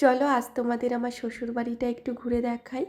চলো আজ তোমাদের আমার শ্বশুর বাড়িটা একটু ঘুরে দেখাই।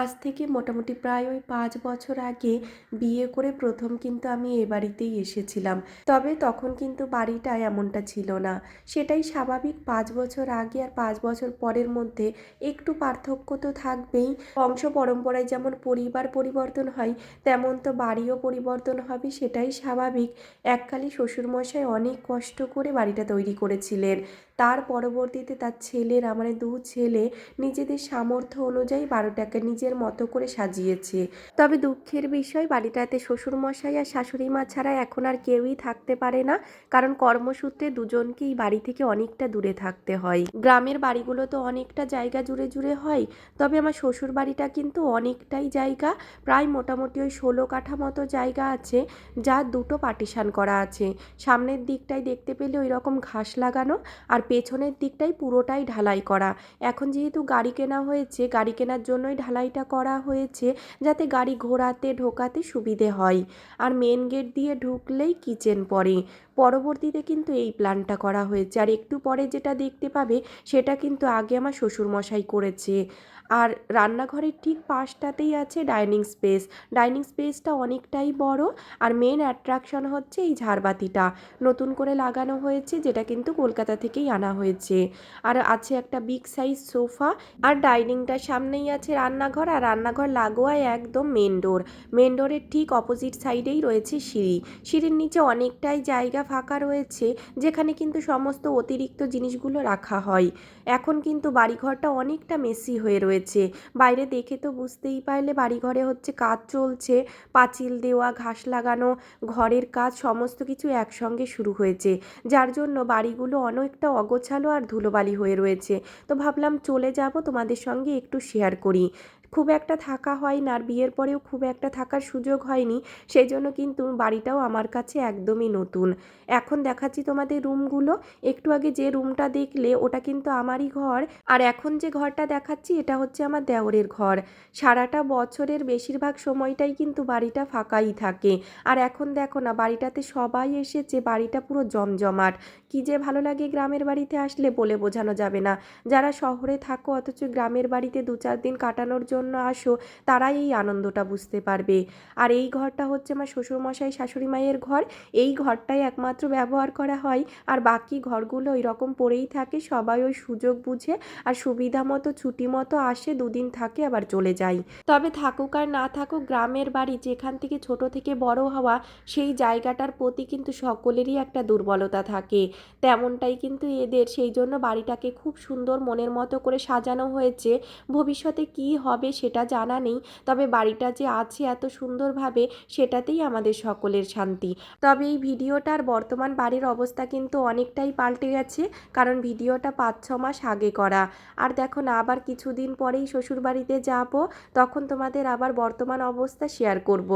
আজ থেকে মোটামুটি প্রায় ওই পাঁচ বছর আগে বিয়ে করে প্রথম কিন্তু আমি এ বাড়িতেই এসেছিলাম। তবে তখন কিন্তু বাড়িটা এমনটা ছিল না। সেটাই স্বাভাবিক পাঁচ বছর আগে আর পাঁচ বছর পরের মধ্যে একটু পার্থক্য তো থাকবেই। বংশ পরম্পরায় যেমন পরিবার পরিবর্তন হয়, তেমন তো বাড়িও পরিবর্তন হবে সেটাই স্বাভাবিক। এককালে শ্বশুরমশাই অনেক কষ্ট করে বাড়িটা তৈরি করেছিলেন। তার পরবর্তীতে তার ছেলেরা মানে দু ছেলে নিজেদের সামর্থ্য অনুযায়ী বারোটাকে নিজের মতো করে সাজিয়েছে। তবে দুঃখের বিষয়, বাড়িটাতে শ্বশুরমশাই আর শাশুড়ি মা ছাড়া এখন আর কেউই থাকতে পারে না, কারণ কর্মসূত্রে দুজনকেই বাড়ি থেকে অনেকটা দূরে থাকতে হয়। গ্রামের বাড়িগুলো তো অনেকটা জায়গা জুড়ে জুড়ে হয়, তবে আমার শ্বশুর বাড়িটা কিন্তু অনেকটাই জায়গা, প্রায় মোটামুটি ওই ষোলো কাঠা মতো জায়গা আছে, যা দুটো পার্টিশান করা আছে। সামনের দিকটায় দেখতে পেলে ওই রকম ঘাস লাগানো আর পেছনের দিকটাই পুরোটাই ঢালাই করা। এখন যেহেতু গাড়ি কেনা হয়েছে, গাড়ি কেনার জন্যই ঢালাইটা করা হয়েছে যাতে গাড়ি ঘোরাতে, ঢোকাতে সুবিধে হয়। আর মেন গেট দিয়ে ঢুকলেই কিচেন পড়ে। পরবর্তীতে কিন্তু এই প্ল্যানটা করা হয়েছে। আর একটু পরে যেটা দেখতে পাবে, সেটা কিন্তু আগে আমার শ্বশুরমশাই করেছে। আর রান্নাঘরের ঠিক পাশটাতেই আছে ডাইনিং স্পেস। ডাইনিং স্পেসটা অনেকটাই বড়। আর মেন অ্যাট্রাকশন হচ্ছে এই ঝাড়বাতিটা। নতুন করে লাগানো হয়েছে, যেটা কিন্তু কলকাতা থেকেই আনা হয়েছে। আর আছে একটা বিগ সাইজ সোফা। আর ডাইনিংটার সামনেই আছে রান্নাঘর। আর রান্নাঘর লাগোয়ায় একদম মেন ডোর। মেন ডোরের ঠিক অপোজিট সাইডেই রয়েছে সিঁড়ি। সিঁড়ির নিচে অনেকটাই জায়গা ফাঁকা রয়েছে, যেখানে কিন্তু সমস্ত অতিরিক্ত জিনিসগুলো রাখা হয়। এখন কিন্তু বাড়িঘরটা অনেকটা মেসি হয়ে রয়েছে। বাইরে দেখে তো বুঝতেই পারলে বাড়িঘরে হচ্ছে কাজ চলছে, পাঁচিল দেওয়া, ঘাস লাগানো, ঘরের কাজ সমস্ত কিছু একসঙ্গে শুরু হয়েছে। যার জন্য বাড়িগুলো অনেকটা অগোছালো আর ধুলোবালি হয়ে রয়েছে। তো ভাবলাম চলে যাব তোমাদের সঙ্গে একটু শেয়ার করি। খুব একটা থাকা হয় না আর বিয়ের পরেও খুব একটা থাকার সুযোগ হয়নি। সেই জন্য কিন্তু বাড়িটাও আমার কাছে একদমই নতুন। এখন দেখাচ্ছি তোমাদের রুমগুলো। একটু আগে যে রুমটা দেখলে ওটা কিন্তু আমারই ঘর। আর এখন যে ঘরটা দেখাচ্ছি এটা হচ্ছে আমার দেওরের ঘর। সারাটা বছরের বেশিরভাগ সময়টাই কিন্তু বাড়িটা ফাঁকাই থাকে। আর এখন দেখো না, বাড়িটাতে সবাই এসেছে, বাড়িটা পুরো জমজমাট। কি যে ভালো লাগে গ্রামের বাড়িতে আসলে বলে বোঝানো যাবে না। যারা শহরে থাকো, অথচ গ্রামের বাড়িতে দু চার দিন কাটানোর জন্য আসো, তারাই এই আনন্দটা বুঝতে পারবে। আর এই ঘরটা হচ্ছে আমার শ্বশুরমশাই শাশুড়ি মায়ের ঘর। এই ঘরটাই একমাত্র ব্যবহার করা হয়। আর বাকি ঘরগুলো ওই রকম পড়েই থাকে, সবাই ওই সুযোগ বুঝে। আর সুবিধা মতো, ছুটি মতো আসে, দুদিন থাকে, আবার চলে যায় তবে থাকুক আর না থাকুক, গ্রামের বাড়ি, যেখান থেকে ছোট থেকে বড় হওয়া, সেই জায়গাটার প্রতি কিন্তু সকলেরই একটা দুর্বলতা থাকে। তেমনটাই কিন্তু এদের, সেই জন্য বাড়িটাকে খুব সুন্দর মনের মতো করে সাজানো হয়েছে। ভবিষ্যতে কি হবে সেটা জানা নেই। তবে বাড়িটা যে আছে এত সুন্দরভাবে, সেটাতেই আমাদের সকলের শান্তি। তবে এই ভিডিওটার বর্তমান বাড়ির অবস্থা কিন্তু অনেকটাই পাল্টে গেছে, কারণ ভিডিওটা পাঁচ, ছ মাস আগে করা। আর দেখো না, আবার কিছুদিন পরেই শ্বশুর বাড়িতে যাব, তখন তোমাদের আবার বর্তমান অবস্থা শেয়ার করব।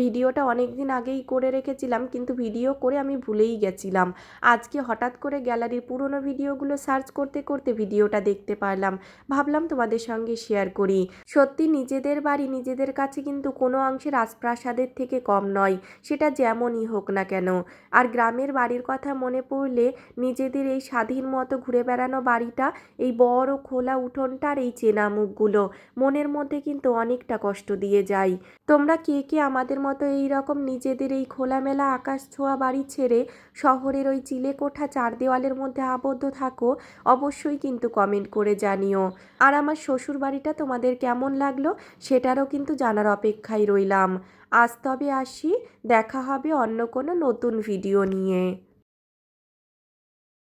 ভিডিওটা অনেক দিন আগেই করে রেখেছিলাম, কিন্তু ভিডিও করে আমি ভুলেই গেছিলাম। আজকে হঠাৎ করে গ্যালারির পুরনো ভিডিওগুলো সার্চ করতে করতে ভিডিওটা দেখতে পারলাম। ভাবলাম তোমাদের সঙ্গে শেয়ার করি। সত্যি নিজেদের বাড়ি নিজেদের কাছে কিন্তু কোনো অংশে রাজপ্রাসাদের থেকে কম নয়, সেটা যেমনই হোক না কেন। আর গ্রামের বাড়ির কথা মনে পড়লে নিজেদের এই স্বাধীন মতো ঘুরে বেড়ানো বাড়িটা, এই বড় খোলা উঠোনটার এই চেনা মুখগুলো মনের মধ্যে কিন্তু অনেকটা কষ্ট দিয়ে যায়। তোমরা কে কে আমাদের মতো এই রকম নিজেদের এই খোলামেলা আকাশ ছোঁয়া বাড়ি ছেড়ে শহরের ওই চিলে কোঠা চার দেওয়ালের মধ্যে আবদ্ধ থাকো, অবশ্যই কিন্তু কমেন্ট করে জানিও। আর আমার শ্বশুর বাড়িটা তোমাদের কেমন লাগল সেটারও কিন্তু জানার অপেক্ষায় রইলাম। আজ তবে আসি, দেখা হবে অন্য কোনো নতুন ভিডিও নিয়ে।